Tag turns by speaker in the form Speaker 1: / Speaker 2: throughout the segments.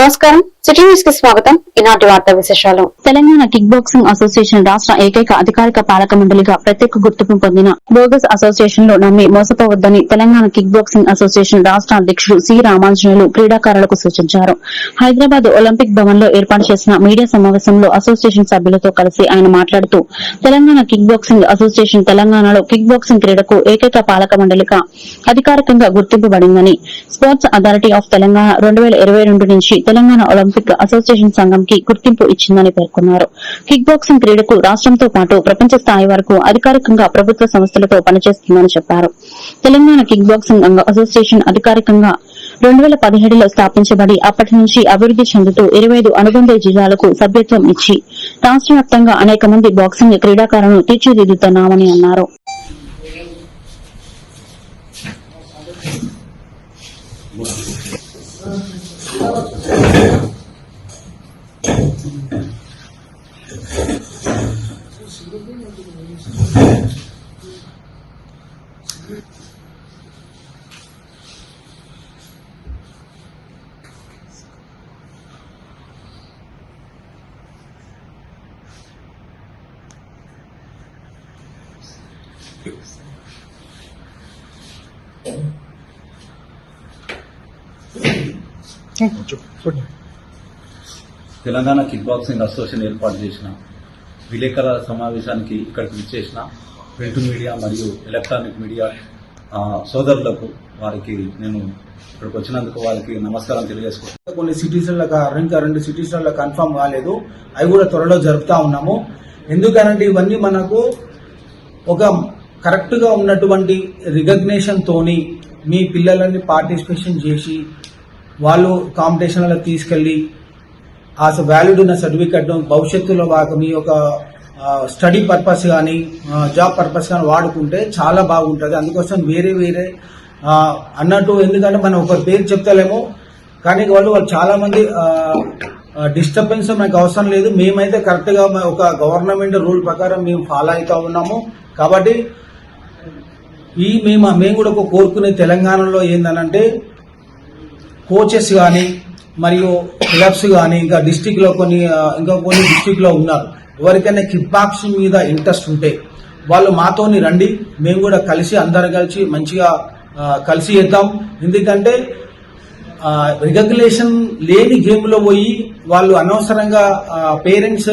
Speaker 1: నమస్కారం. సిటీ న్యూస్కి స్వాగతం. ఈనాటి వార్తా విశేషాలు.
Speaker 2: తెలంగాణ కిక్ బాక్సింగ్ అసోసియేషన్ రాష్ట్ర ఏకైక అధికారిక పాలక మండలిగా ప్రత్యేక గుర్తింపు పొందిన బోగస్ అసోసియేషన్లో నమ్మి మోసపోవద్దని తెలంగాణ కిక్ బాక్సింగ్ అసోసియేషన్ రాష్ట్ర అధ్యక్షుడు సి రామాంజనేయులు క్రీడాకారులకు సూచించారు. హైదరాబాద్ ఒలింపిక్ భవన్లో ఏర్పాటు చేసిన మీడియా సమావేశంలో అసోసియేషన్ సభ్యులతో కలిసి ఆయన మాట్లాడుతూ తెలంగాణ కిక్ బాక్సింగ్ అసోసియేషన్ తెలంగాణలో కిక్ బాక్సింగ్ క్రీడకు ఏకైక పాలక మండలిగా అధికారికంగా గుర్తింపబడిందని స్పోర్ట్స్ అథారిటీ ఆఫ్ తెలంగాణ రెండు వేల ఇరవై రెండు నుంచి తెలంగాణ ఒలింపిక్ అసోసియేషన్ సంఘంకి గుర్తింపు ఇచ్చిందని పేర్కొన్నారు. కిక్ బాక్సింగ్ క్రీడకు రాష్ట్రంతో పాటు ప్రపంచ స్థాయి వరకు అధికారికంగా ప్రభుత్వ సంస్థలతో పనిచేస్తుందని చెప్పారు. తెలంగాణ కిక్ బాక్సింగ్ అసోసియేషన్ అధికారికంగా రెండు వేల పదిహేడులో స్థాపించబడి అప్పటి నుంచి అభివృద్ది చెందుతూ ఇరవై ఐదు అనుబంధ జిల్లాలకు సభ్యత్వం ఇచ్చి రాష్ట్ర వ్యాప్తంగా అనేక మంది బాక్సింగ్ క్రీడాకారులను తీర్చిదిద్దుతున్నామని అన్నారు. 어, 응, 좀 소리.
Speaker 3: తెలంగాణ కిక్ బాక్సింగ్ అసోసియేషన్ ఏర్పాటు చేసిన విలేకరుల సమావేశానికి ఇక్కడికి విచ్చేసిన ప్రింట్ మీడియా మరియు ఎలక్ట్రానిక్ మీడియా సోదరులకు వారికి నేను ఇక్కడికి వచ్చినందుకు వారికి నమస్కారం తెలియజేసుకుంటాను
Speaker 4: కొన్ని సిటీస్లలో ఇంకా రెండు సిటీస్లలో కన్ఫర్మ్ కాలేదు. అవి కూడా త్వరలో జరుపుతా ఉన్నాము. ఎందుకనంటే ఇవన్నీ మనకు ఒక కరెక్ట్గా ఉన్నటువంటి రికగ్నేషన్ తోని మీ పిల్లలని పార్టిసిపేషన్ చేసి వాళ్ళు కాంపిటీషన్లో తీసుకెళ్ళి ఆ వ్యాలిడ్ ఉన్న సర్టిఫికెట్ భవిష్యత్తులో వాళ్ళకి మీ యొక్క స్టడీ పర్పస్ కానీ జాబ్ పర్పస్ కానీ వాడుకుంటే చాలా బాగుంటుంది. అందుకోసం వేరే వేరే అన్నట్టు ఎందుకంటే మనం ఒక పేరు చెప్తలేము. కానీ వాళ్ళు వాళ్ళు చాలామంది డిస్టర్బెన్స్ మనకు అవసరం లేదు. మేమైతే కరెక్ట్గా ఒక గవర్నమెంట్ రూల్ ప్రకారం మేము ఫాలో అవుతూ ఉన్నాము. కాబట్టి ఈ మేము మేము కూడా ఒక కోరుకునే తెలంగాణలో ఏందనంటే కోచెస్ కానీ మరియు క్లబ్స్ కానీ ఇంకా డిస్టిక్లో కొన్ని ఇంకా కొన్ని డిస్టిక్లో ఉన్నారు. ఎవరికైనా కిక్ మీద ఇంట్రెస్ట్ ఉంటే వాళ్ళు మాతోని రండి. మేము కూడా కలిసి అందరం కలిసి మంచిగా కలిసి ఇద్దాం ఎందుకంటే రికగ్నేషన్ లేని గేమ్లో పోయి వాళ్ళు అనవసరంగా పేరెంట్స్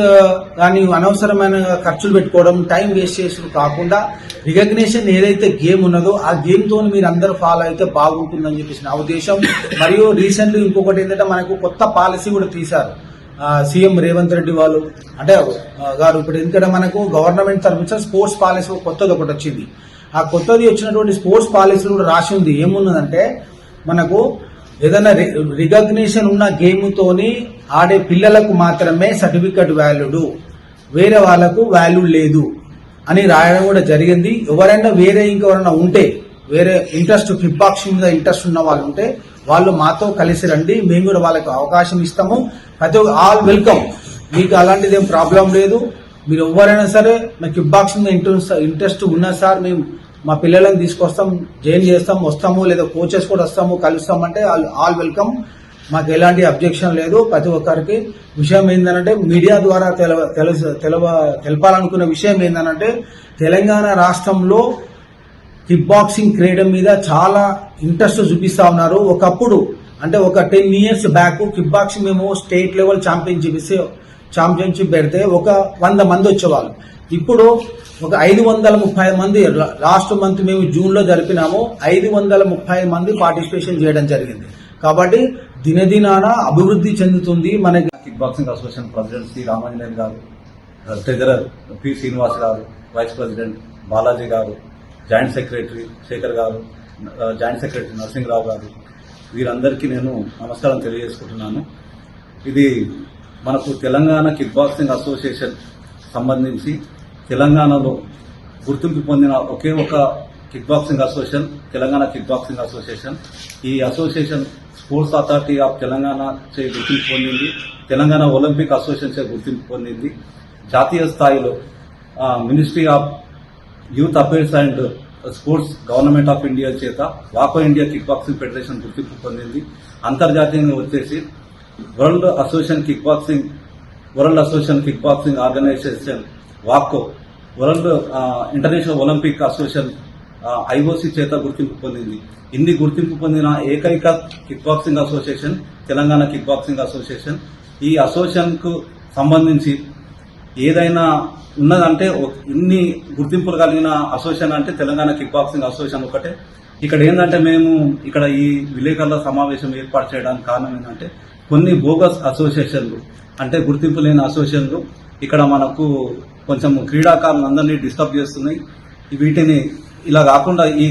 Speaker 4: కానీ అనవసరమైన ఖర్చులు పెట్టుకోవడం టైం వేస్ట్ చేసుడు కాకుండా రికగ్నేషన్ ఏదైతే గేమ్ ఉన్నదో ఆ గేమ్తో మీరు అందరూ ఫాలో అయితే బాగుంటుందని చెప్పేసి నా ఉద్దేశం. మరియు రీసెంట్లీ ఇంకొకటి ఏంటంటే మనకు కొత్త పాలసీ కూడా తీశారు. సీఎం రేవంత్ రెడ్డి వాళ్ళు. అంటే గారు ఇప్పుడు ఎందుకంటే మనకు గవర్నమెంట్ తరఫు స్పోర్ట్స్ పాలసీ కొత్తది ఒకటి వచ్చింది. ఆ కొత్తది వచ్చినటువంటి స్పోర్ట్స్ పాలసీ కూడా రాసి ఉంది. ఏమున్నదంటే మనకు ఏదైనా రికగ్నిషన్ ఉన్న గేమ్తోని ఆడే పిల్లలకు మాత్రమే సర్టిఫికెట్ వాల్యూడు వేరే వాళ్ళకు వాల్యూ లేదు అని రాయడం కూడా జరిగింది. ఎవరైనా వేరే ఇంకెవరైనా ఉంటే వేరే ఇంట్రెస్ట్ కిక్ బాక్సింగ్ మీద ఇంట్రెస్ట్ ఉన్న వాళ్ళు ఉంటే వాళ్ళు మాతో కలిసి రండి. మేము కూడా వాళ్ళకి అవకాశం ఇస్తాము. ప్రతి ఆల్ వెల్కమ్ మీకు అలాంటిది ఏం ప్రాబ్లం లేదు. మీరు ఎవరైనా సరే మా కిక్ బాక్సింగ్ మీద ఇంట్రెస్ట్ ఇంట్రెస్ట్ ఉన్నా సార్ మేము మా పిల్లలను తీసుకొస్తాం జాయిన్ చేస్తాం వస్తాము లేదా కోచెస్ కూడా వస్తాము కలుస్తాం అంటే ఆల్ వెల్కమ్. మాకు ఎలాంటి అబ్జెక్షన్ లేదు ప్రతి ఒక్కరికి. విషయం ఏంటంటే మీడియా ద్వారా తెలవ తెలుసు తెలవ తెలపాలనుకున్న విషయం ఏంటంటే తెలంగాణ రాష్ట్రంలో కిక్ బాక్సింగ్ క్రీడ మీద చాలా ఇంట్రెస్ట్ చూపిస్తా ఉన్నారు. ఒకప్పుడు అంటే ఒక ten years back kick boxing మేము స్టేట్ లెవెల్ ఛాంపియన్షిప్ ఇస్తే ఛాంపియన్షిప్ పెడితే ఒక వంద మంది వచ్చేవాళ్ళు. ఇప్పుడు ఒక ఐదు వందల ముప్పై మంది లాస్ట్ మంత్ మేము జూన్లో జరిపినాము ఐదు వందల ముప్పై మంది పార్టిసిపేషన్ చేయడం జరిగింది. కాబట్టి దినదినాన అభివృద్ధి చెందుతుంది మనకి
Speaker 3: kick boxing association president C Ramanjaneyulu garu treasurer P Srinivas గారు వైస్ ప్రెసిడెంట్ బాలాజీ గారు జాయింట్ సెక్రటరీ శేఖర్ గారు జాయింట్ సెక్రటరీ నరసింహరావు గారు వీరందరికీ నేను నమస్కారం తెలియజేసుకుంటున్నాను. ఇది మనకు తెలంగాణ కిక్ బాక్సింగ్ అసోసియేషన్ సంబంధించి తెలంగాణలో గుర్తింపు పొందిన ఒకే ఒక kick boxing association Telangana kick boxing association. ఈ association sports authority of Telangana చే గుర్తింపు పొందింది. తెలంగాణ ఒలింపిక్ అసోసియేషన్ చే గుర్తింపు పొందింది. జాతీయ స్థాయిలో ministry of youth affairs and sports government of India చేత వాకో ఇండియా కిక్ బాక్సింగ్ ఫెడరేషన్ గుర్తింపు పొందింది. అంతర్జాతీయంగా వచ్చేసి world association kick boxing world association kick boxing organization వాక్కో world international olympic association IOC చేత గుర్తింపు పొందింది. ఇన్ని గుర్తింపు పొందిన ఏకైక kick boxing association Telangana kick boxing association. ఈ అసోసియేషన్కు సంబంధించి ఏదైనా ఉన్నదంటే ఇన్ని గుర్తింపులు కలిగిన అసోసియేషన్ అంటే తెలంగాణ కిక్ బాక్సింగ్ అసోసియేషన్ ఒకటే. ఇక్కడ ఏంటంటే మేము ఇక్కడ ఈ విలేకరుల సమావేశం ఏర్పాటు చేయడానికి కారణం ఏంటంటే కొన్ని బోగస్ అసోసియేషన్లు అంటే గుర్తింపు లేని అసోసియేషన్లు ఇక్కడ మనకు కొంచెం క్రీడాకారులందరినీ డిస్టర్బ్ చేస్తున్నాయి. వీటిని ఇలా కాకుండా ఈ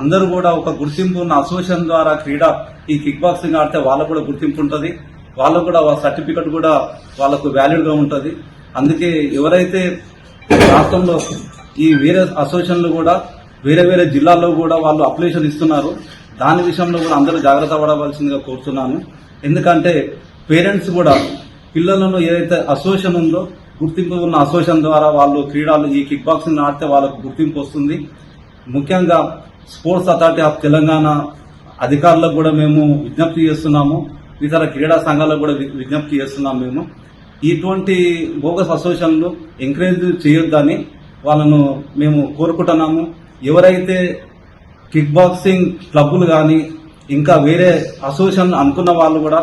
Speaker 3: అందరూ కూడా ఒక గుర్తింపు ఉన్న అసోసియేషన్ ద్వారా క్రీడా ఈ కిక్ బాక్సింగ్ ఆడితే వాళ్ళకు కూడా గుర్తింపు ఉంటుంది. వాళ్ళకు కూడా సర్టిఫికెట్ కూడా వాళ్ళకు వ్యాలిడ్గా ఉంటుంది. అందుకే ఎవరైతే రాష్ట్రంలో ఈ వేరే అసోసియేషన్లు కూడా వేరే వేరే జిల్లాల్లో కూడా వాళ్ళు అప్లికేషన్ ఇస్తున్నారు దాని విషయంలో కూడా అందరూ జాగ్రత్త పడవలసిందిగా కోరుతున్నాను. ఎందుకంటే పేరెంట్స్ కూడా పిల్లలను ఏదైతే అసోసియేషన్ ఉందో గుర్తింపు ఉన్న అసోసియేషన్ ద్వారా వాళ్ళు క్రీడలు ఈ కిక్ బాక్సింగ్ ఆడితే వాళ్ళకు గుర్తింపు వస్తుంది. ముఖ్యంగా స్పోర్ట్స్ అథారిటీ ఆఫ్ తెలంగాణ అధికారులకు కూడా మేము విజ్ఞప్తి చేస్తున్నాము. ఇతర క్రీడా సంఘాలకు కూడా విజ్ఞప్తి చేస్తున్నాము మేము. ఇటువంటి బోగస్ అసోసియేషన్లు ఎంకరేజ్ చేయొద్దని వాళ్ళను మేము కోరుకుంటున్నాము. ఎవరైతే కిక్ బాక్సింగ్ క్లబ్బులు కానీ ఇంకా వేరే అసోసియేషన్ అనుకున్న వాళ్ళు కూడా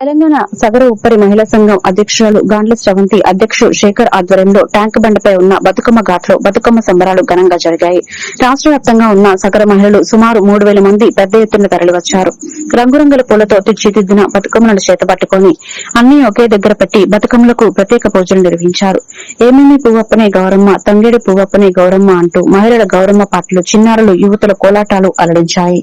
Speaker 2: తెలంగాణ సగర ఉప్పరి మహిళా సంఘం అధ్యక్షురాలు గాండ్ల శ్రవంతి అధ్యక్షుడు శేఖర్ ఆధ్వర్యంలో ట్యాంక్ బండపై ఉన్న బతుకమ్మ ఘాట్లో బతుకమ్మ సంబరాలు ఘనంగా జరిగాయి. రాష్ట్ర వ్యాప్తంగా ఉన్న సగర మహిళలు సుమారు మూడు వేల మంది పెద్ద ఎత్తున తరలివచ్చారు. రంగురంగుల పూలతో తీర్చిదిద్దిన బతుకమ్మలను చేతపట్టుకుని అన్ని ఒకే దగ్గర పెట్టి బతుకమ్మలకు ప్రత్యేక పూజలు నిర్వహించారు. ఏమేమి పువ్వప్పనే గౌరమ్మ తంగేడు పువ్వప్పనే గౌరమ్మ అంటూ మహిళల గౌరమ్మ పాటలు చిన్నారులు యువతుల కోలాటాలు అలడించాయి